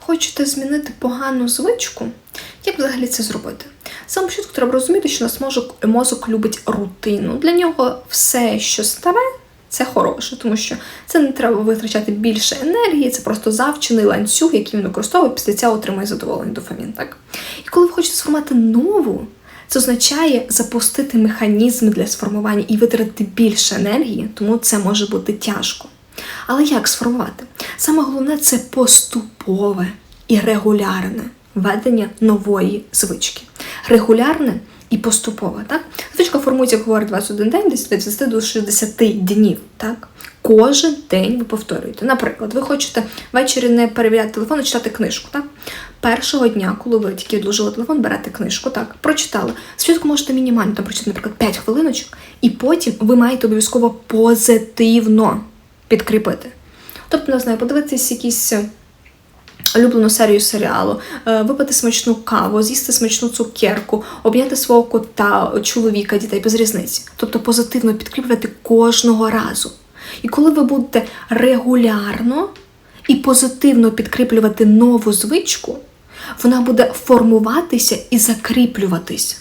хочете змінити погану звичку, як взагалі це зробити? Саме початку треба розуміти, що наш мозок, мозок любить рутину. Для нього все, що старе, це хороше, тому що це не треба витрачати більше енергії, це просто завчений ланцюг, який він використовує, після цього отримує задоволення дофамін. Так? І коли ви хочете сформувати нову, це означає запустити механізм для сформування і витратити більше енергії, тому це може бути тяжко. Але як сформувати? Саме головне це поступове і регулярне ведення нової звички. Регулярне і поступове, так? Звичка формується, як говорить 21 день, десь від 20 до 60 днів, так? Кожен день ви повторюєте. Наприклад, ви хочете ввечері не перевіряти телефон, а читати книжку, так? Першого дня, коли ви тільки відложили телефон, берете книжку, так, прочитали. Спочатку можете мінімально там прочитати, наприклад, 5 хвилиночок, і потім ви маєте обов'язково позитивно підкріпити. Тобто, не знаю, подивитись якісь е, улюблену серію серіалу, е, випити смачну каву, з'їсти смачну цукерку, обняти свого кота, чоловіка, дітей без різниці. Тобто позитивно підкріплювати кожного разу. І коли ви будете регулярно і позитивно підкріплювати нову звичку, вона буде формуватися і закріплюватись.